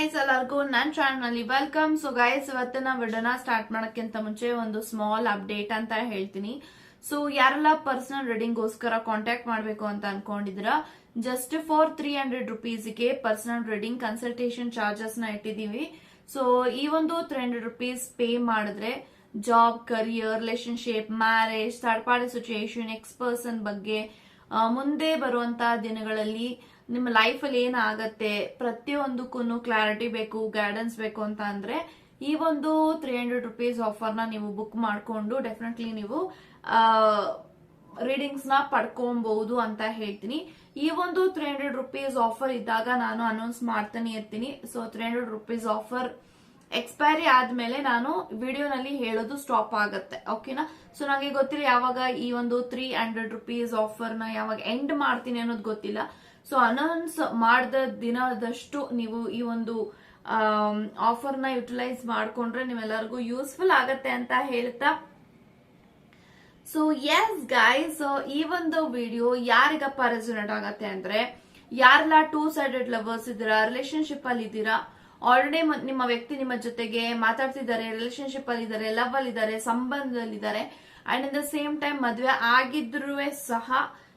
Guys ಎಲ್ಲರಿಗೂ ನನ್ನ ಚಾನಲ್ನಲ್ಲಿ ವೆಲ್ಕಮ್ ಸೊ ಗೈಸ್ ಇವತ್ತಿನ ವಿಡಿಯೋನ ಸ್ಟಾರ್ಟ್ ಮಾಡೋಕ್ಕಿಂತ ಮುಂಚೆ ಒಂದು ಸ್ಮಾಲ್ ಅಪ್ಡೇಟ್ ಅಂತ ಹೇಳ್ತೀನಿ. ಸೊ ಯಾರೆಲ್ಲ ಪರ್ಸನಲ್ ರೀಡಿಂಗ್ಗೋಸ್ಕರ ಕಾಂಟ್ಯಾಕ್ಟ್ ಮಾಡಬೇಕು ಅಂತ ಅನ್ಕೊಂಡಿದ್ರ ಜಸ್ಟ್ ಫಾರ್ ತ್ರೀ ಹಂಡ್ರೆಡ್ ರುಪೀಸ್ಗೆ ಪರ್ಸನಲ್ ರೀಡಿಂಗ್ ಕನ್ಸಲ್ಟೇಷನ್ ಚಾರ್ಜಸ್ನ ಇಟ್ಟಿದೀವಿ ಸೊ ಈ ಒಂದು ತ್ರೀ ಹಂಡ್ರೆಡ್ ರುಪೀಸ್ ಪೇ ಮಾಡಿದ್ರೆ job career relationship marriage third party situation ex person ಬಗ್ಗೆ ಮುಂದೆ ಬರುವಂತಹ ದಿನಗಳಲ್ಲಿ ನಿಮ್ಮ ಲೈಫ್ ಅಲ್ಲಿ ಏನಾಗತ್ತೆ? ಪ್ರತಿಯೊಂದಕ್ಕೂ ಕ್ಲಾರಿಟಿ ಬೇಕು ಗೈಡೆನ್ಸ್ ಬೇಕು ಅಂತ ಅಂದ್ರೆ ಈ ಒಂದು ತ್ರೀ ಹಂಡ್ರೆಡ್ ರುಪೀಸ್ ಆಫರ್ನ ನೀವು ಬುಕ್ ಮಾಡಿಕೊಂಡು ಡೆಫಿನೆಟ್ಲಿ ನೀವು ರೀಡಿಂಗ್ಸ್ನ ಪಡ್ಕೊಬಹುದು ಅಂತ ಹೇಳ್ತೀನಿ. ಈ ಒಂದು ತ್ರೀ ಹಂಡ್ರೆಡ್ ರುಪೀಸ್ ಆಫರ್ ಇದ್ದಾಗ ನಾನು ಅನೌನ್ಸ್ ಮಾಡ್ತಾನೆ ಇರ್ತೀನಿ. So three hundred rupees offer expiry ಆದ್ಮೇಲೆ ನಾನು ವಿಡಿಯೋನಲ್ಲಿ ಹೇಳೋದು ಸ್ಟಾಪ್ ಆಗತ್ತೆ. ಓಕೆನಾ ಸೊ ನನಗೆ ಗೊತ್ತಿಲ್ಲ ಯಾವಾಗ ಈ ಒಂದು ತ್ರೀ ಹಂಡ್ರೆಡ್ ರುಪೀಸ್ ಆಫರ್ನ ಯಾವಾಗ ಎಂಡ್ ಮಾಡ್ತೀನಿ ಅನ್ನೋದು ಗೊತ್ತಿಲ್ಲ. ಸೊ ಅನೌನ್ಸ್ ಮಾಡಿದ ದಿನದಷ್ಟು ನೀವು ಈ ಒಂದು ಆಫರ್ನ ಯುಟಿಲೈಸ್ ಮಾಡ್ಕೊಂಡ್ರೆ ನಿಮ್ಮೆಲ್ಲರಿಗೂ ಯೂಸ್ಫುಲ್ ಆಗತ್ತೆ ಅಂತ ಹೇಳ್ತಾ. ಸೊ ಎಸ್ ಗೈಸ್ ಈ ಒಂದು ವಿಡಿಯೋ ಯಾರಿಗಪ್ಪ ರೆಸೊನೇಟ್ ಆಗತ್ತೆ ಅಂದ್ರೆ, ಯಾರೆಲ್ಲ ಟೂ ಸೈಡೆಡ್ ಲವರ್ಸ್ ಇದ್ದೀರಾ ರಿಲೇಶನ್ಶಿಪ್ ಅಲ್ಲಿ ಇದ್ದೀರಾ ಆಲ್ರೆಡಿ ನಿಮ್ಮ ವ್ಯಕ್ತಿ ನಿಮ್ಮ ಜೊತೆಗೆ ಮಾತಾಡ್ತಿದ್ದಾರೆ ರಿಲೇಶನ್ಶಿಪ್ ಅಲ್ಲಿ ಇದ್ದಾರೆ ಲವ್ ಅಲ್ಲಿ ಇದ್ದಾರೆ, ಸಂಬಂಧದಲ್ಲಿ ಇದ್ದಾರೆ and in the same time ಮದುವೆ ಆಗಿದ್ರೂ ಸಹ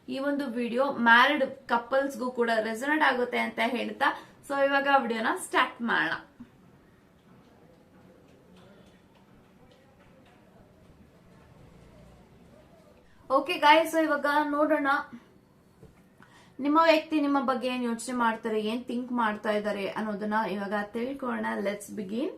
ಈ ಒಂದು ವಿಡಿಯೋ ಮ್ಯಾರಿಡ್ ಕಪಲ್ಸ್ಗೂ ಕೂಡ ರೆಸೋನೆಟ್ ಆಗುತ್ತೆ ಅಂತ ಹೇಳ್ತಾ ಸೊ ಇವಾಗ ವಿಡಿಯೋನ ಸ್ಟಾರ್ಟ್ ಮಾಡೋಣ. ಓಕೆ ಗಾಯ್ಸ್ ಇವಾಗ ನೋಡೋಣ. ನಿಮ್ಮ ವ್ಯಕ್ತಿ ನಿಮ್ಮ ಬಗ್ಗೆ ಏನ್ ಯೋಚನೆ ಮಾಡ್ತಾರೆ, ಏನ್ ಥಿಂಕ್ ಮಾಡ್ತಾ ಇದ್ದಾರೆ ಅನ್ನೋದನ್ನ ಇವಾಗ ತಿಳ್ಕೊಳ್ಳೋಣ. Let's begin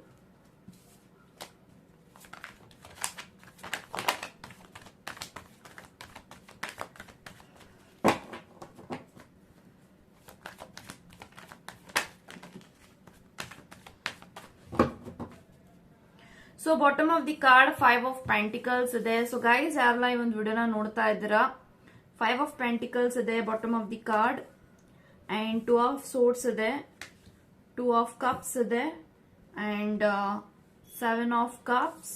so bottom of the card five of pentacles ಇದೆ ಸೊ ಗೈಸ್ ಯಾರೆಲ್ಲ ಈ ಒಂದು ವಿಡಿಯೋನ ನೋಡ್ತಾ ಇದ್ದೀರಾ ಫೈವ್ ಆಫ್ ಪೆಂಟಿಕಲ್ಸ್ ಇದೆ bottom of the card and two of swords ಇದೆ ಟೂ ಆಫ್ ಕಪ್ಸ್ ಇದೆ and seven of cups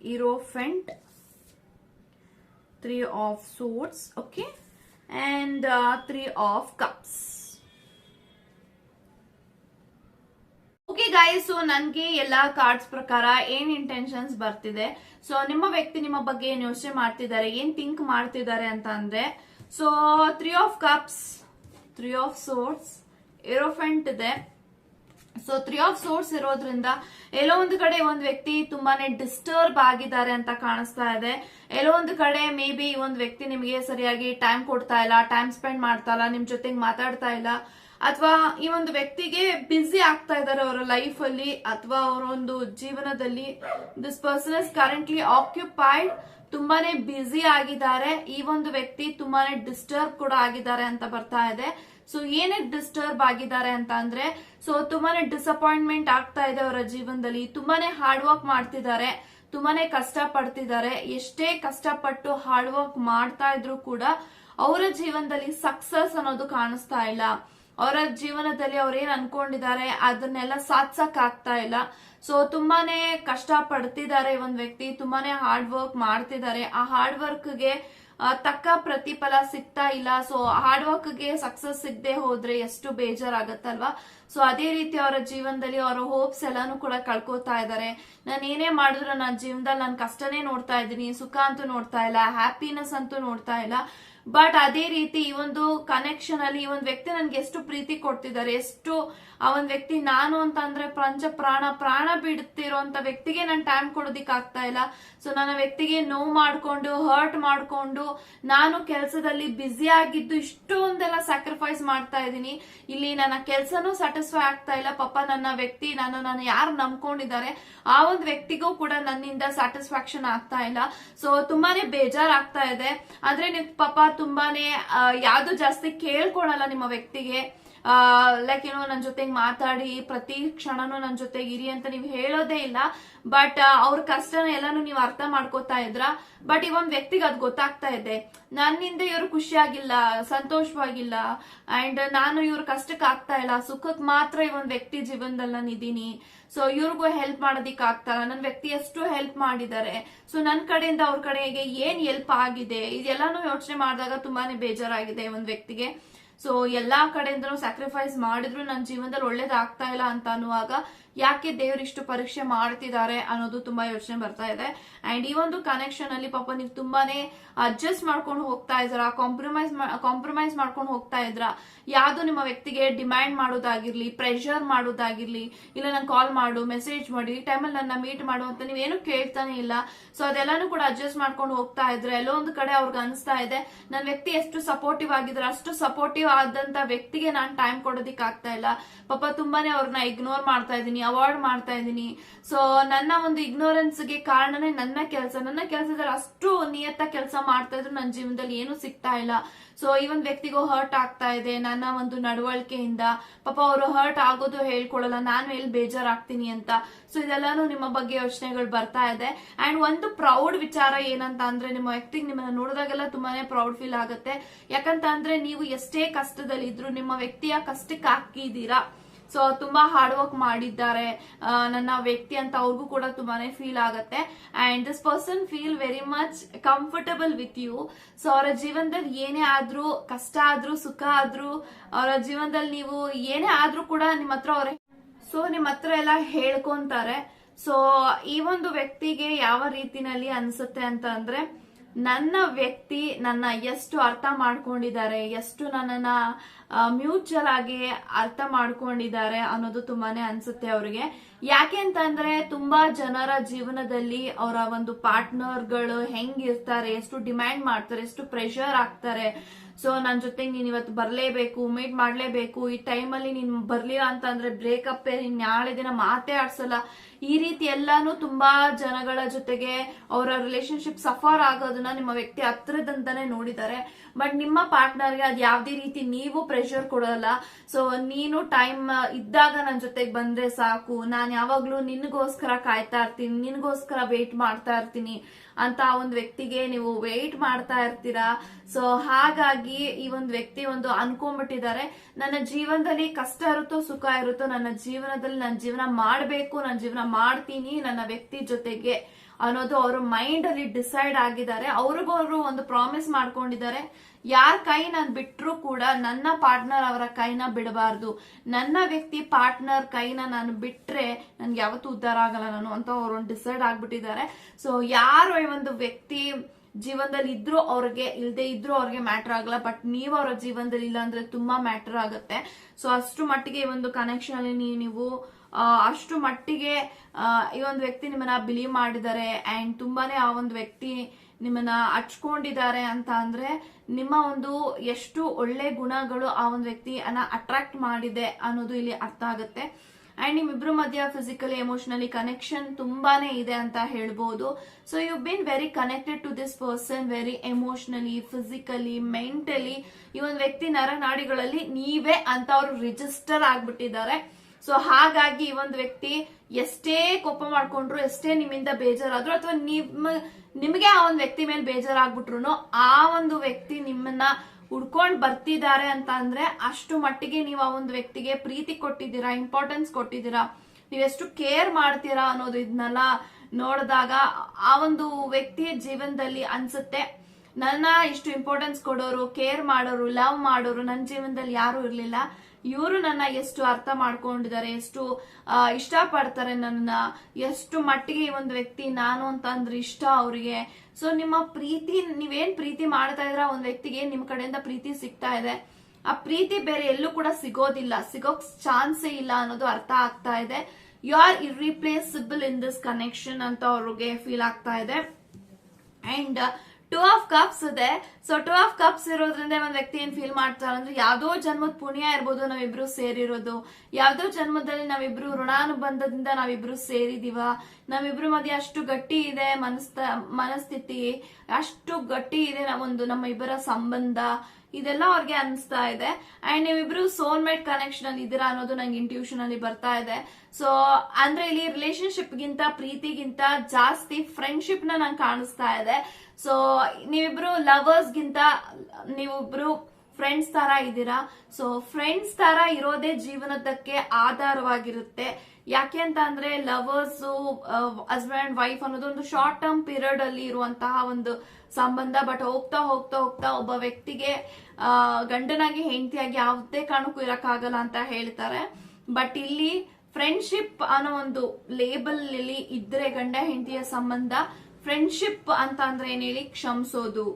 hierophant three of swords okay and three of cups guys ನನ್ಗೆ ಎಲ್ಲಾ ಕಾರ್ಡ್ಸ್ ಪ್ರಕಾರ ಏನ್ ಇಂಟೆನ್ಷನ್ಸ್ ಬರ್ತಿದೆ? ಸೊ ನಿಮ್ಮ ವ್ಯಕ್ತಿ ನಿಮ್ಮ ಬಗ್ಗೆ ಏನ್ ಯೋಚನೆ ಮಾಡ್ತಿದ್ದಾರೆ? ಏನ್ ಥಿಂಕ್ ಮಾಡ್ತಿದ್ದಾರೆ ಅಂತ ಅಂದ್ರೆ so three of cups three of swords hierophant ಇದೆ. ಸೊ ತ್ರೀ ಆಫ್ ಸೋರ್ಸ್ ಇರೋದ್ರಿಂದ ಎಲ್ಲೋ ಒಂದು ಕಡೆ ಒಂದು ವ್ಯಕ್ತಿ ತುಂಬಾನೇ ಡಿಸ್ಟರ್ಬ್ ಆಗಿದ್ದಾರೆ ಅಂತ ಕಾಣಿಸ್ತಾ ಇದೆ. ಎಲ್ಲೋ ಒಂದು ಕಡೆ ಮೇ ಬಿ ಒಂದು ವ್ಯಕ್ತಿ ನಿಮಗೆ ಸರಿಯಾಗಿ ಟೈಮ್ ಕೊಡ್ತಾ ಇಲ್ಲ ಟೈಮ್ ಸ್ಪೆಂಡ್ ಮಾಡ್ತಾ ಇಲ್ಲ, ನಿಮ್ ಜೊತೆಗೆ ಮಾತಾಡ್ತಾ ಇಲ್ಲ. ಅಥವಾ ಈ ಒಂದು ವ್ಯಕ್ತಿಗೆ ಬ್ಯುಸಿ ಆಗ್ತಾ ಇದ್ದಾರೆ ಅವರ ಲೈಫ್ ಅಲ್ಲಿ ಅಥವಾ ಅವರ ಒಂದು ಜೀವನದಲ್ಲಿ this person is currently occupied ತುಂಬಾನೇ ಬ್ಯುಸಿ ಆಗಿದ್ದಾರೆ. ಈ ಒಂದು ವ್ಯಕ್ತಿ ತುಂಬಾನೇ ಡಿಸ್ಟರ್ಬ್ ಕೂಡ ಆಗಿದ್ದಾರೆ ಅಂತ ಬರ್ತಾ ಇದೆ. ಸೊ ಏನಕ್ಕೆ ಡಿಸ್ಟರ್ಬ್ ಆಗಿದ್ದಾರೆ ಅಂತ ಅಂದ್ರೆ ಸೊ ತುಂಬಾನೇ ಡಿಸಪಾಯಿಂಟ್ಮೆಂಟ್ ಆಗ್ತಾ ಇದೆ ಅವರ ಜೀವನದಲ್ಲಿ. ತುಂಬಾನೇ ಹಾರ್ಡ್ ವರ್ಕ್ ಮಾಡ್ತಿದ್ದಾರೆ. ತುಂಬಾನೇ ಕಷ್ಟ ಪಡ್ತಿದ್ದಾರೆ ಎಷ್ಟೇ ಕಷ್ಟಪಟ್ಟು ಹಾರ್ಡ್ ವರ್ಕ್ ಮಾಡ್ತಾ ಇದ್ರು ಕೂಡ ಅವರ ಜೀವನದಲ್ಲಿ ಸಕ್ಸಸ್ ಅನ್ನೋದು ಕಾಣಿಸ್ತಾ ಇಲ್ಲ. ಅವರ ಜೀವನದಲ್ಲಿ ಅವ್ರು ಏನ್ ಅನ್ಕೊಂಡಿದ್ದಾರೆ, ಅದನ್ನೆಲ್ಲ ಸಾಧ್ಸಕ್ ಆಗ್ತಾ ಇಲ್ಲ. ಸೊ ತುಂಬಾನೇ ಕಷ್ಟ ಪಡ್ತಿದ್ದಾರೆ ಒಂದ್ ವ್ಯಕ್ತಿ, ತುಂಬಾನೇ ಹಾರ್ಡ್ ವರ್ಕ್ ಮಾಡ್ತಿದ್ದಾರೆ. ಆ ಹಾರ್ಡ್ ವರ್ಕ್ಗೆ ತಕ್ಕ ಪ್ರತಿಫಲ ಸಿಗ್ತಾ ಇಲ್ಲ. ಸೊ ಹಾರ್ಡ್ ವರ್ಕ್ಗೆ ಸಕ್ಸಸ್ ಸಿಗದೆ ಹೋದ್ರೆ ಎಷ್ಟು ಬೇಜಾರಾಗತ್ತಲ್ವಾ? ಸೊ ಅದೇ ರೀತಿ ಅವರ ಜೀವನದಲ್ಲಿ ಅವರ ಹೋಪ್ಸ್ ಎಲ್ಲಾನು ಕೂಡ ಕಳ್ಕೊತಾ ಇದ್ದಾರೆ. ನಾನು ಏನೇ ಮಾಡಿದ್ರು ನನ್ನ ಜೀವನದಲ್ಲಿ ನಾನು ಕಷ್ಟನೇ ನೋಡ್ತಾ ಇದ್ದೀನಿ, ಸುಖ ಅಂತೂ ನೋಡ್ತಾ ಇಲ್ಲ ಹ್ಯಾಪಿನೆಸ್ ಅಂತೂ ನೋಡ್ತಾ ಇಲ್ಲ. ಬಟ್ ಅದೇ ರೀತಿ ಈ ಒಂದು ಕನೆಕ್ಷನ್ ಅಲ್ಲಿ ಈ ಒಂದು ವ್ಯಕ್ತಿ ನನ್ಗೆ ಎಷ್ಟು ಪ್ರೀತಿ ಕೊಡ್ತಿದ್ದಾರೆ, ಎಷ್ಟು ಆ ಒಂದು ವ್ಯಕ್ತಿ ನಾನು ಅಂತ ಅಂದ್ರೆ ಪಂಚ ಪ್ರಾಣ ಪ್ರಾಣ ಬಿಡುತ್ತಿರುವಂತ ವ್ಯಕ್ತಿಗೆ ನಾನು ಟೈಮ್ ಕೊಡೋದಿಕ್ ಆಗ್ತಾ ಇಲ್ಲ. ಸೊ ನನ್ನ ವ್ಯಕ್ತಿಗೆ ನೋವು ಮಾಡ್ಕೊಂಡು ಹರ್ಟ್ ಮಾಡ್ಕೊಂಡು, ನಾನು ಕೆಲಸದಲ್ಲಿ ಬ್ಯುಸಿ ಆಗಿದ್ದು ಇಷ್ಟೊಂದೆಲ್ಲ ಸ್ಯಾಕ್ರಿಫೈಸ್ ಮಾಡ್ತಾ ಇದ್ದೀನಿ. ಇಲ್ಲಿ ನನ್ನ ಕೆಲಸನೂ ಸ್ಯಾಟಿಸ್ಫೈ ಆಗ್ತಾ ಇಲ್ಲ. ಪಾಪ ನನ್ನ ವ್ಯಕ್ತಿ, ನಾನು ನಾನು ಯಾರು ನಂಬ್ಕೊಂಡಿದ್ದಾರೆ? ಆ ಒಂದು ವ್ಯಕ್ತಿಗೂ ಕೂಡ ನನ್ನಿಂದ ಸ್ಯಾಟಿಸ್ಫ್ಯಾಕ್ಷನ್ ಆಗ್ತಾ ಇಲ್ಲ. ಸೊ ತುಂಬಾನೇ ಬೇಜಾರ್ ಆಗ್ತಾ ಇದೆ. ಅಂದ್ರೆ ನಿಮ್ ಪಾಪ ತುಂಬಾನೇ ಯಾವ್ದು ಜಾಸ್ತಿ ಕೇಳ್ಕೊಳಲ್ಲ ನಿಮ್ಮ ವ್ಯಕ್ತಿಗೆ. ಲೈಕ್ ಏನೋ ನನ್ನ ಜೊತೆಗೆ ಮಾತಾಡಿ, ಪ್ರತಿ ಕ್ಷಣನೂ ನನ್ನ ಜೊತೆಗೆ ಇರಿ ಅಂತ ನೀವು ಹೇಳೋದೇ ಇಲ್ಲ. ಬಟ್ ಅವ್ರ ಕಷ್ಟನ ಎಲ್ಲಾನು ನೀವು ಅರ್ಥ ಮಾಡ್ಕೋತಾ ಇದ್ರ? ಬಟ್ ಈ ಒಂದ್ ವ್ಯಕ್ತಿಗೆ ಅದ್ ಗೊತ್ತಾಗ್ತಾ ಇದೆ. ನನ್ನಿಂದ ಇವ್ರು ಖುಷಿಯಾಗಿಲ್ಲ, ಸಂತೋಷವಾಗಿಲ್ಲ. ಅಂಡ್ ನಾನು ಇವ್ರ ಕಷ್ಟಕ್ಕೆ ಆಗ್ತಾ ಇಲ್ಲ. ಸುಖಕ್ ಮಾತ್ರ ಈ ಒಂದ್ ವ್ಯಕ್ತಿ ಜೀವನದಲ್ಲಿ ನಾನು ಇದ್ದೀನಿ. ಸೊ ಇವ್ರಿಗೂ ಹೆಲ್ಪ್ ಮಾಡೋದಿಕ್ ಆಗ್ತಾ ಇಲ್ಲ. ನನ್ನ ವ್ಯಕ್ತಿ ಎಷ್ಟು ಹೆಲ್ಪ್ ಮಾಡಿದ್ದಾರೆ ಸೊ ನನ್ನ ಕಡೆಯಿಂದ ಅವ್ರ ಕಡೆಗೆ ಏನ್ ಹೆಲ್ಪ್ ಆಗಿದೆ? ಇದೆಲ್ಲಾನು ಯೋಚನೆ ಮಾಡಿದಾಗ ತುಂಬಾನೇ ಬೇಜಾರಾಗಿದೆ ಒಂದ್ ವ್ಯಕ್ತಿಗೆ. ಸೊ ಎಲ್ಲಾ ಕಡೆಯಿಂದ ಸ್ಯಾಕ್ರಿಫೈಸ್ ಮಾಡಿದ್ರು ನನ್ನ ಜೀವನದಲ್ಲಿ ಒಳ್ಳೇದಾಗ್ತಾ ಇಲ್ಲ ಅಂತ ಅನ್ನುವಾಗ ಯಾಕೆ ದೇವ್ರು ಇಷ್ಟು ಪರೀಕ್ಷೆ ಮಾಡ್ತಿದ್ದಾರೆ ಅನ್ನೋದು ತುಂಬಾ ಯೋಚನೆ ಬರ್ತಾ ಇದೆ. ಅಂಡ್ ಈ ಒಂದು ಕನೆಕ್ಷನ್ ಅಲ್ಲಿ ಪಾಪ ನೀವು ತುಂಬಾನೇ ಅಡ್ಜಸ್ಟ್ ಮಾಡ್ಕೊಂಡು ಹೋಗ್ತಾ ಇದ್ರ ಕಾಂಪ್ರಮೈಸ್ ಕಾಂಪ್ರಮೈಸ್ ಮಾಡ್ಕೊಂಡು ಹೋಗ್ತಾ ಇದ್ರ ಯಾವ್ದು ನಿಮ್ಮ ವ್ಯಕ್ತಿಗೆ ಡಿಮ್ಯಾಂಡ್ ಮಾಡೋದಾಗಿರ್ಲಿ ಪ್ರೆಷರ್ ಮಾಡೋದಾಗಿರ್ಲಿ, ಇಲ್ಲ ನಂಗೆ ಕಾಲ್ ಮಾಡು ಮೆಸೇಜ್ ಮಾಡಿ, ಈ ಟೈಮಲ್ಲಿ ನನ್ನ ಮೀಟ್ ಮಾಡು ಅಂತ ನೀವೇನು ಕೇಳ್ತಾನೆ ಇಲ್ಲ. ಸೊ ಅದೆಲ್ಲಾನು ಕೂಡ ಅಡ್ಜಸ್ಟ್ ಮಾಡ್ಕೊಂಡು ಹೋಗ್ತಾ ಇದ್ರೆ, ಎಲ್ಲೋ ಒಂದು ಕಡೆ ಅವ್ರಿಗೆ ಅನಿಸ್ತಾ ಇದೆ ನನ್ನ ವ್ಯಕ್ತಿ ಎಷ್ಟು ಸಪೋರ್ಟಿವ್ ಆಗಿದ್ರೆ, ಅಷ್ಟು ಸಪೋರ್ಟಿವ್ ಆದಂತ ವ್ಯಕ್ತಿಗೆ ನಾನು ಟೈಮ್ ಕೊಡೋದಿಕ್ಕೆ ಆಗ್ತಾ ಇಲ್ಲ. ಪಾಪ ತುಂಬಾನೇ ಅವ್ರನ್ನ ಇಗ್ನೋರ್ ಮಾಡ್ತಾ ಇದ್ದೀನಿ. ಅವಾಯ್ಡ್ ಮಾಡ್ತಾ ಇದ್ದೀನಿ. ಸೊ ನನ್ನ ಒಂದು ಇಗ್ನೋರೆನ್ಸ್ಗೆ ಕಾರಣನೇ ನನ್ನ ಕೆಲಸ. ನನ್ನ ಕೆಲಸದಲ್ಲಿ ಅಷ್ಟು ನಿಯತ್ತ ಕೆಲಸ ಮಾಡ್ತಾ ಇದ್ರು ನನ್ನ ಜೀವನದಲ್ಲಿ ಏನು ಸಿಗ್ತಾ ಇಲ್ಲ. ಸೊ ಈ ಒಂದು ವ್ಯಕ್ತಿಗೂ ಹರ್ಟ್ ಆಗ್ತಾ ಇದೆ ನನ್ನ ಒಂದು ನಡವಳಿಕೆಯಿಂದ. ಪಾಪ ಅವರು ಹರ್ಟ್ ಆಗೋದು ಹೇಳ್ಕೊಳ್ಳಲ್ಲ ನಾನು ಎಲ್ಲಿ ಬೇಜಾರಾಗ್ತೀನಿ ಅಂತ. ಸೊ ಇದೆಲ್ಲಾನು ನಿಮ್ಮ ಬಗ್ಗೆ ಯೋಚನೆಗಳು ಬರ್ತಾ ಇದೆ. ಅಂಡ್ ಒಂದು ಪ್ರೌಡ್ ವಿಚಾರ ಏನಂತ ಅಂದ್ರೆ ನಿಮ್ಮ ವ್ಯಕ್ತಿಗೆ ನಿಮ್ಮನ್ನ ನೋಡಿದಾಗೆಲ್ಲ ತುಂಬಾನೇ ಪ್ರೌಡ್ ಫೀಲ್ ಆಗುತ್ತೆ. ಯಾಕಂತ ಅಂದ್ರೆ ನೀವು ಎಷ್ಟೇ ಕಷ್ಟದಲ್ಲಿ ಇದ್ರು ನಿಮ್ಮ ವ್ಯಕ್ತಿಯ ಕಷ್ಟಕ್ಕೆ ಹಾಕಿದ್ದೀರಾ? ಸೊ ತುಂಬಾ ಹಾರ್ಡ್ ವರ್ಕ್ ಮಾಡಿದ್ದಾರೆ. ನನ್ನ ವ್ಯಕ್ತಿ ಅಂತ ಅವ್ರಿಗೂ ಕೂಡ ತುಂಬಾನೇ ಫೀಲ್ ಆಗುತ್ತೆ. And this person feel very much comfortable with you so ಅವರ ಜೀವನದಲ್ಲಿ ಏನೇ ಆದ್ರೂ, ಕಷ್ಟ ಆದ್ರೂ, ಸುಖ ಆದ್ರೂ, ಅವರ ಜೀವನದಲ್ಲಿ ನೀವು ಏನೇ ಆದ್ರೂ ಕೂಡ ನಿಮ್ಮ ಹತ್ರ ಅವ್ರೆ ಸೊ ನಿಮ್ಮ ಹತ್ರ ಎಲ್ಲ ಹೇಳ್ಕೊಂತಾರೆ. ಸೊ ಈ ಒಂದು ವ್ಯಕ್ತಿಗೆ ಯಾವ ರೀತಿನಲ್ಲಿ ಅನ್ಸುತ್ತೆ ಅಂತ ಅಂದ್ರೆ ನನ್ನ ವ್ಯಕ್ತಿ ನನ್ನ ಎಷ್ಟು ಅರ್ಥ ಮಾಡ್ಕೊಂಡಿದ್ದಾರೆ, ಎಷ್ಟು ನನ್ನನ್ನ ಮ್ಯೂಚುವಲ್ ಆಗಿ ಅರ್ಥ ಮಾಡ್ಕೊಂಡಿದ್ದಾರೆ ಅನ್ನೋದು ತುಂಬಾನೇ ಅನ್ಸುತ್ತೆ ಅವ್ರಿಗೆ. ಯಾಕೆ ಅಂತಂದ್ರೆ ತುಂಬಾ ಜನರ ಜೀವನದಲ್ಲಿ ಅವರ ಒಂದು ಪಾರ್ಟ್ನರ್ಗಳು ಹೆಂಗಿರ್ತಾರೆ, ಎಷ್ಟು ಡಿಮ್ಯಾಂಡ್ ಮಾಡ್ತಾರೆ, ಎಷ್ಟು ಪ್ರೆಷರ್ ಆಗ್ತಾರೆ ಸೊ ನನ್ನ ಜೊತೆ ನೀನ್ ಇವತ್ತು ಬರ್ಲೇಬೇಕು, ಮೀಟ್ ಮಾಡ್ಲೇಬೇಕು, ಈ ಟೈಮಲ್ಲಿ ನೀನ್ ಬರ್ಲಿಲ್ಲ ಅಂತ ಅಂದ್ರೆ ಬ್ರೇಕಪ್ ನಾಳೆ ದಿನ ಮಾತೇ ಆಡ್ಸಲ್ಲ. ಈ ರೀತಿ ಎಲ್ಲಾನು ತುಂಬಾ ಜನಗಳ ಜೊತೆಗೆ ಅವರ ರಿಲೇಶನ್ಶಿಪ್ ಸಫರ್ ಆಗೋದನ್ನ ನಿಮ್ಮ ವ್ಯಕ್ತಿ ಹತ್ರದಂತಾನೆ ನೋಡಿದ್ದಾರೆ. ಬಟ್ ನಿಮ್ಮ ಪಾರ್ಟ್ನರ್ಗೆ ಅದು ಯಾವ್ದೇ ರೀತಿ ನೀವು ಪ್ರೆಷರ್ ಕೊಡೋಲ್ಲ. ಸೊ ನೀನು ಟೈಮ್ ಇದ್ದಾಗ ನನ್ನ ಜೊತೆಗೆ ಬಂದ್ರೆ ಸಾಕು. ನಾನು ಯಾವಾಗ್ಲೂ ನಿನ್ಗೋಸ್ಕರ ಕಾಯ್ತಾ ಇರ್ತೀನಿ, ನಿನ್ಗೋಸ್ಕರ ವೇಟ್ ಮಾಡ್ತಾ ಇರ್ತೀನಿ ಅಂತ ಒಂದು ವ್ಯಕ್ತಿಗೆ ನೀವು ವೇಟ್ ಮಾಡ್ತಾ ಇರ್ತೀರಾ? ಸೊ ಹಾಗಾಗಿ ಈ ಒಂದು ವ್ಯಕ್ತಿ ಒಂದು ಅನ್ಕೊಂಡ್ಬಿಟ್ಟಿದ್ದಾರೆ. ನನ್ನ ಜೀವನದಲ್ಲಿ ಕಷ್ಟ ಇರುತ್ತೋ ಸುಖ ಇರುತ್ತೋ, ನನ್ನ ಜೀವನದಲ್ಲಿ ನನ್ನ ಜೀವನ ಮಾಡಬೇಕು ನನ್ನ ಜೀವನ ಮಾಡ್ತೀನಿ ನನ್ನ ವ್ಯಕ್ತಿ ಜೊತೆಗೆ ಅನ್ನೋದು ಅವ್ರ ಮೈಂಡ್ ಅಲ್ಲಿ ಡಿಸೈಡ್ ಆಗಿದ್ದಾರೆ. ಅವ್ರಿಗೂ ಅವರು ಒಂದು ಪ್ರಾಮಿಸ್ ಮಾಡ್ಕೊಂಡಿದ್ದಾರೆ. ಯಾರ ಕೈ ನಾನು ಬಿಟ್ರು ಕೂಡ ನನ್ನ ಪಾರ್ಟ್ನರ್ ಅವರ ಕೈನ ಬಿಡಬಾರ್ದು. ನನ್ನ ವ್ಯಕ್ತಿ ಪಾರ್ಟ್ನರ್ ಕೈನ ನಾನು ಬಿಟ್ರೆ ನನ್ಗೆ ಯಾವತ್ತೂ ಉದ್ಧಾರ ಆಗಲ್ಲ ನಾನು ಅಂತ ಅವರು ಡಿಸೈಡ್ ಆಗ್ಬಿಟ್ಟಿದ್ದಾರೆ. ಸೊ ಯಾರು ಈ ಒಂದು ವ್ಯಕ್ತಿ ಜೀವನದಲ್ಲಿ ಇದ್ರು ಅವ್ರಿಗೆ ಇಲ್ಲದೆ ಇದ್ರು ಅವ್ರಿಗೆ ಮ್ಯಾಟರ್ ಆಗಲ್ಲ. ಬಟ್ ನೀವು ಅವರ ಜೀವನದಲ್ಲಿ ಇಲ್ಲ ಅಂದ್ರೆ ತುಂಬಾ ಮ್ಯಾಟರ್ ಆಗುತ್ತೆ. ಸೊ ಅಷ್ಟು ಮಟ್ಟಿಗೆ ಈ ಒಂದು ಕನೆಕ್ಷನ್ ಅಲ್ಲಿ ನೀವು ಅಷ್ಟು ಮಟ್ಟಿಗೆ ಈ ಒಂದು ವ್ಯಕ್ತಿ ನಿಮ್ಮನ್ನ ಬಿಲೀವ್ ಮಾಡಿದ್ದಾರೆ ಅಂಡ್ ತುಂಬಾನೇ ಆ ಒಂದು ವ್ಯಕ್ತಿ ನಿಮ್ಮನ್ನ ಹಚ್ಕೊಂಡಿದ್ದಾರೆ ಅಂತ ಅಂದ್ರೆ ನಿಮ್ಮ ಒಂದು ಎಷ್ಟು ಒಳ್ಳೆ ಗುಣಗಳು ಆ ಒಂದು ವ್ಯಕ್ತಿಯನ್ನ ಅಟ್ರಾಕ್ಟ್ ಮಾಡಿದೆ ಅನ್ನೋದು ಇಲ್ಲಿ ಅರ್ಥ ಆಗುತ್ತೆ. ಅಂಡ್ ನಿಮ್ಮಿಬ್ರು ಮಧ್ಯ ಫಿಸಿಕಲಿ ಎಮೋಷನಲಿ ಕನೆಕ್ಷನ್ ತುಂಬಾನೇ ಇದೆ ಅಂತ ಹೇಳ್ಬೋದು. So you been very connected to this person very emotionally physically mentally ಈ ಒಂದು ವ್ಯಕ್ತಿ ನರನಾಡಿಗಳಲ್ಲಿ ನೀವೇ ಅಂತ ಅವರು ರಿಜಿಸ್ಟರ್ ಆಗ್ಬಿಟ್ಟಿದ್ದಾರೆ. ಸೊ ಹಾಗಾಗಿ ಈ ಒಂದು ವ್ಯಕ್ತಿ ಎಷ್ಟೇ ಕೋಪ ಮಾಡ್ಕೊಂಡ್ರು, ಎಷ್ಟೇ ನಿಮ್ಮಿಂದ ಬೇಜಾರಾದ್ರು ಅಥವಾ ನಿಮ್ಮ, ನಿಮಗೆ ಆ ಒಂದು ವ್ಯಕ್ತಿ ಮೇಲೆ ಬೇಜಾರಾಗ್ಬಿಟ್ರು ಆ ಒಂದು ವ್ಯಕ್ತಿ ನಿಮ್ಮನ್ನ ಹುಡ್ಕೊಂಡ್ ಬರ್ತಿದ್ದಾರೆ ಅಂತ ಅಂದ್ರೆ ಅಷ್ಟು ಮಟ್ಟಿಗೆ ನೀವು ಆ ಒಂದು ವ್ಯಕ್ತಿಗೆ ಪ್ರೀತಿ ಕೊಟ್ಟಿದ್ದೀರಾ ಇಂಪಾರ್ಟೆನ್ಸ್ ಕೊಟ್ಟಿದ್ದೀರಾ, ನೀವೆಷ್ಟು ಕೇರ್ ಮಾಡ್ತೀರಾ ಅನ್ನೋದು ಇದನ್ನೆಲ್ಲ ನೋಡಿದಾಗ ಆ ಒಂದು ವ್ಯಕ್ತಿಯ ಜೀವನದಲ್ಲಿ ಅನ್ಸುತ್ತೆ. ನನ್ನ ಇಷ್ಟು ಇಂಪಾರ್ಟೆನ್ಸ್ ಕೊಡೋರು ಕೇರ್ ಮಾಡೋರು ಲವ್ ಮಾಡೋರು ನನ್ನ ಜೀವನದಲ್ಲಿ ಯಾರು ಇರ್ಲಿಲ್ಲ. ಇವರು ನನ್ನ ಎಷ್ಟು ಅರ್ಥ ಮಾಡ್ಕೊಂಡಿದ್ದಾರೆ, ಎಷ್ಟು ಇಷ್ಟ ಇಷ್ಟಪಡ್ತಾರೆ ನನ್ನ, ಎಷ್ಟು ಮಟ್ಟಿಗೆ ಈ ಒಂದು ವ್ಯಕ್ತಿ ನಾನು ಅಂತ ಅಂದ್ರೆ ಇಷ್ಟ ಅವರಿಗೆ. ಸೊ ನಿಮ್ಮ ಪ್ರೀತಿ, ನೀವೇನ್ ಪ್ರೀತಿ ಮಾಡ್ತಾ ಇದ್ರ ಒಂದ್ ವ್ಯಕ್ತಿಗೆ ನಿಮ್ ಕಡೆಯಿಂದ ಪ್ರೀತಿ ಸಿಗ್ತಾ ಇದೆ. ಆ ಪ್ರೀತಿ ಬೇರೆ ಎಲ್ಲೂ ಕೂಡ ಸಿಗೋದಿಲ್ಲ, ಸಿಗೋಕ್ ಚಾನ್ಸೇ ಇಲ್ಲ ಅನ್ನೋದು ಅರ್ಥ ಆಗ್ತಾ ಇದೆ. You are irreplaceable in this connection ಅಂತ ಅವ್ರಿಗೆ ಫೀಲ್ ಆಗ್ತಾ ಇದೆ. ಅಂಡ್ ಟೂ ಆಫ್ ಕಪ್ಸ್ ಇದೆ. ಸೊ ಟೂ ಆಫ್ ಕಪ್ಸ್ ಇರೋದ್ರಿಂದ ಒಂದ್ ವ್ಯಕ್ತಿ ಏನ್ ಫೀಲ್ ಮಾಡ್ತಾರೆ ಅಂದ್ರೆ ಯಾವ್ದೋ ಜನ್ಮದ ಪುಣ್ಯ ಇರ್ಬೋದು ನಾವಿಬ್ರು ಸೇರಿರೋದು. ಯಾವ್ದೋ ಜನ್ಮದಲ್ಲಿ ನಾವಿಬ್ರು ಋಣಾನುಬಂಧದಿಂದ ನಾವಿಬ್ರು ಸೇರಿದೀವ. ನಾವಿಬ್ರು ಮಧ್ಯೆ ಅಷ್ಟು ಗಟ್ಟಿ ಇದೆ ಮನಸ್ಥ ಮನಸ್ಥಿತಿ. ಅಷ್ಟು ಗಟ್ಟಿ ಇದೆ ನಾವೊಂದು ನಮ್ಮ ಇಬ್ಬರ ಸಂಬಂಧ. ಇದೆಲ್ಲ ಅವ್ರಿಗೆ ಅನಿಸ್ತಾ ಇದೆ. ಅಂಡ್ ನೀವಿಬ್ರು ಸೋಲ್ಮೇಟ್ ಕನೆಕ್ಷನ್ ಅಲ್ಲಿ ಇದ್ದೀರಾ ಅನ್ನೋದು ನಂಗೆ ಇಂಟ್ಯೂಷನ್ ಅಲ್ಲಿ ಬರ್ತಾ ಇದೆ. ಸೊ ಅಂದ್ರೆ ಇಲ್ಲಿ ರಿಲೇಶನ್ಶಿಪ್ ಗಿಂತ, ಪ್ರೀತಿಗಿಂತ ಜಾಸ್ತಿ ಫ್ರೆಂಡ್ಶಿಪ್ನ ನಂಗೆ ಕಾಣಿಸ್ತಾ ಇದೆ. ಸೊ ನೀವಿಬ್ರು ಲವರ್ಸ್ ಗಿಂತ ನೀವಿಬ್ರು ಫ್ರೆಂಡ್ಸ್ ತರ ಇದ್ದೀರಾ? ಸೊ ಫ್ರೆಂಡ್ಸ್ ತರ ಇರೋದೇ ಜೀವನದಕ್ಕೆ ಆಧಾರವಾಗಿರುತ್ತೆ. ಯಾಕೆ ಅಂತ ಅಂದ್ರೆ ಲವರ್ಸ್ ಹಸ್ಬೆಂಡ್ ವೈಫ್ ಅನ್ನೋದು ಒಂದು ಶಾರ್ಟ್ ಟರ್ಮ್ ಪೀರಿಯಡ್ ಅಲ್ಲಿ ಇರುವಂತಹ ಒಂದು ಸಂಬಂಧ ಬಟ್ ಹೋಗ್ತಾ ಹೋಗ್ತಾ ಹೋಗ್ತಾ ಒಬ್ಬ ವ್ಯಕ್ತಿಗೆ ಗಂಡನಾಗಿ ಹೆಂಡತಿಯಾಗಿ ಯಾವುದೇ ಕಾರಣಕ್ಕೂ ಇರಕ್ಕಾಗಲ್ಲ ಅಂತ ಹೇಳ್ತಾರೆ. ಬಟ್ ಇಲ್ಲಿ ಫ್ರೆಂಡ್ಶಿಪ್ ಅನ್ನೋ ಒಂದು ಲೇಬಲ್ ಅಲ್ಲಿ ಇದ್ರೆ ಗಂಡ ಹೆಂಡತಿಯ ಸಂಬಂಧ ಫ್ರೆಂಡ್ಶಿಪ್ ಅಂತ ಅಂದ್ರೆ ಏನ್ ಹೇಳಿ? ಕ್ಷಮಿಸೋದು.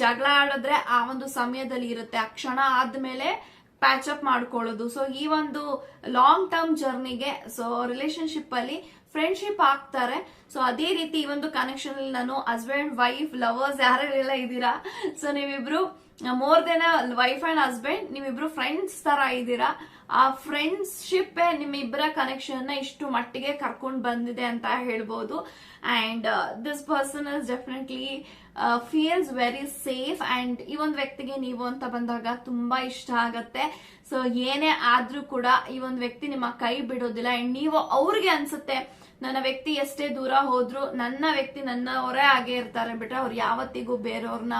ಜಗಳ ಆಡಿದ್ರೆ ಆ ಒಂದು ಸಮಯದಲ್ಲಿ ಇರುತ್ತೆ. ಆ ಕ್ಷಣ ಆದ್ಮೇಲೆ ಪ್ಯಾಚ್ ಅಪ್ ಮಾಡ್ಕೊಳ್ಳೋದು. ಸೊ ಈ ಒಂದು ಲಾಂಗ್ ಟರ್ಮ್ ಜರ್ನಿಗೆ ಸೊ ರಿಲೇಶನ್ಶಿಪ್ ಅಲ್ಲಿ ಫ್ರೆಂಡ್ಶಿಪ್ ಆಗ್ತಾರೆ. ಸೊ ಅದೇ ರೀತಿ ಈ ಒಂದು ಕನೆಕ್ಷನ್ ಅಲ್ಲಿ ನಾನು ಹಸ್ಬೆಂಡ್ ವೈಫ್ ಲವರ್ಸ್ ಯಾರೆಲ್ಲ ಇದ್ದೀರಾ? ಸೊ ನೀವಿಬ್ರು more than wife and husband ನೀವಿಬ್ರು ಫ್ರೆಂಡ್ಸ್ ತರ ಇದ್ದೀರಾ? ಆ ಫ್ರೆಂಡ್ಶಿಪ್ ನಿಮ್ಮಿಬ್ಬರ ಕನೆಕ್ಷನ್ ಇಷ್ಟು ಮಟ್ಟಿಗೆ ಕರ್ಕೊಂಡು ಬಂದಿದೆ ಅಂತ ಹೇಳ್ಬೋದು. And this person is definitely feels very safe and ಈ ಒಂದು ವ್ಯಕ್ತಿಗೆ ನೀವು ಅಂತ ಬಂದಾಗ ತುಂಬಾ ಇಷ್ಟ ಆಗತ್ತೆ. ಸೊ ಏನೇ ಆದ್ರೂ ಕೂಡ ಈ ಒಂದು ವ್ಯಕ್ತಿ ನಿಮ್ಮ ಕೈ ಬಿಡೋದಿಲ್ಲ. ಅಂಡ್ ನೀವು ಅವ್ರಿಗೆ ಅನ್ಸುತ್ತೆ, ನನ್ನ ವ್ಯಕ್ತಿ ಎಷ್ಟೇ ದೂರ ಹೋದ್ರು ನನ್ನ ವ್ಯಕ್ತಿ ನನ್ನವರೇ ಆಗೇ ಇರ್ತಾರೆ ಬಿಟ್ರೆ ಅವ್ರು ಯಾವತ್ತಿಗೂ ಬೇರೆಯವ್ರನ್ನ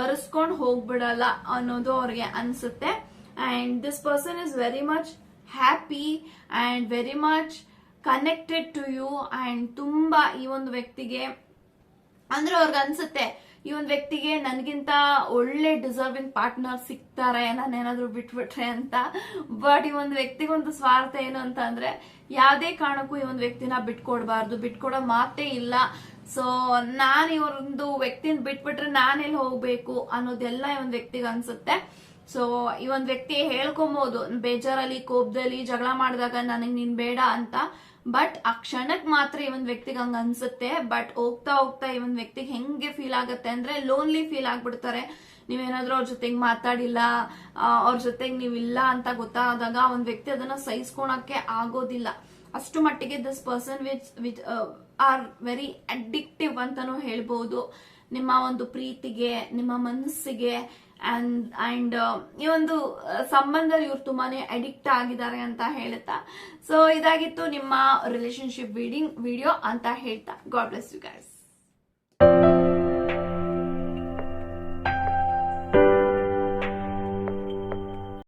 ಒರೆಸ್ಕೊಂಡು ಹೋಗ್ಬಿಡಲ್ಲ ಅನ್ನೋದು ಅವ್ರಿಗೆ ಅನ್ಸುತ್ತೆ. And this person is very much happy and very much connected to you and ತುಂಬಾ ಈ ಒಂದು ವ್ಯಕ್ತಿಗೆ, ಅಂದ್ರೆ ಅವ್ರಿಗೆ ಅನ್ಸುತ್ತೆ, ಈ ಒಂದು ವ್ಯಕ್ತಿಗೆ ನನಗಿಂತ ಒಳ್ಳೆ ಡಿಸರ್ವಿಂಗ್ ಪಾರ್ಟ್ನರ್ ಸಿಗ್ತಾರೆ, ನಾನೇನಾದ್ರೂ ಬಿಟ್ಬಿಟ್ರೆ ಅಂತ. ಬಟ್ ಈ ಒಂದು ವ್ಯಕ್ತಿಗೆ ಒಂದು ಸ್ವಾರ್ಥ ಏನು ಅಂತ ಅಂದ್ರೆ, ಯಾವುದೇ ಕಾರಣಕ್ಕೂ ಈ ಒಂದು ವ್ಯಕ್ತಿನ ಬಿಟ್ಕೊಡ್ಬಾರ್ದು, ಬಿಟ್ಕೊಡೋ ಮಾತೇ ಇಲ್ಲ. ಸೊ ನಾನು ಈ ಒಂದು ವ್ಯಕ್ತಿನ ಬಿಟ್ಬಿಟ್ರೆ ನಾನೆಲ್ಲಿ ಹೋಗ್ಬೇಕು ಅನ್ನೋದೆಲ್ಲ ಈ ಒಂದು ವ್ಯಕ್ತಿಗೆ ಅನ್ಸುತ್ತೆ. ಸೊ ಈ ಒಂದ್ ವ್ಯಕ್ತಿ ಹೇಳ್ಕೊಬಹುದು ಬೇಜಾರಲ್ಲಿ, ಕೋಪದಲ್ಲಿ ಜಗಳ ಮಾಡಿದಾಗ ನನಗ್ ನೀನ್ ಬೇಡ ಅಂತ. ಬಟ್ ಆ ಕ್ಷಣಕ್ ಮಾತ್ರ ಈ ಒಂದ್ ವ್ಯಕ್ತಿಗೆ ಹಂಗ ಅನ್ಸುತ್ತೆ. ಬಟ್ ಹೋಗ್ತಾ ಹೋಗ್ತಾ ಈ ಒಂದ್ ವ್ಯಕ್ತಿಗೆ ಹೆಂಗೆ ಫೀಲ್ ಆಗತ್ತೆ ಅಂದ್ರೆ ಲೋನ್ಲಿ ಫೀಲ್ ಆಗ್ಬಿಡ್ತಾರೆ. ನೀವೇನಾದ್ರೂ ಅವ್ರ ಜೊತೆಗೆ ಮಾತಾಡಿಲ್ಲ ಅವ್ರ ಜೊತೆಗೆ ನೀವಿಲ್ಲ ಅಂತ ಗೊತ್ತಾದಾಗ ಒಂದ್ ವ್ಯಕ್ತಿ ಅದನ್ನ ಸಹಿಸ್ಕೊಳಕ್ಕೆ ಆಗೋದಿಲ್ಲ. ಅಷ್ಟು ಮಟ್ಟಿಗೆ this person which which are very addictive ಅಂತಾನು ಹೇಳ್ಬಹುದು ನಿಮ್ಮ ಒಂದು ಪ್ರೀತಿಗೆ, ನಿಮ್ಮ ಮನಸ್ಸಿಗೆ ಅಂಡ್ ಅಂಡ್ ಈ ಒಂದು ಸಂಬಂಧ ಸಂಬಂಧದಲ್ಲಿ ಇವ್ರು ತುಂಬಾ ಅಡಿಕ್ಟ್ ಆಗಿದ್ದಾರೆ ಅಂತ ಹೇಳುತ್ತಾ? ಸೊ ಇದಾಗಿತ್ತು ನಿಮ್ಮ ರಿಲೇಶನ್ಶಿಪ್ ವೀಡಿಂಗ್ ವಿಡಿಯೋ ಅಂತ ಹೇಳ್ತಾ. God bless you guys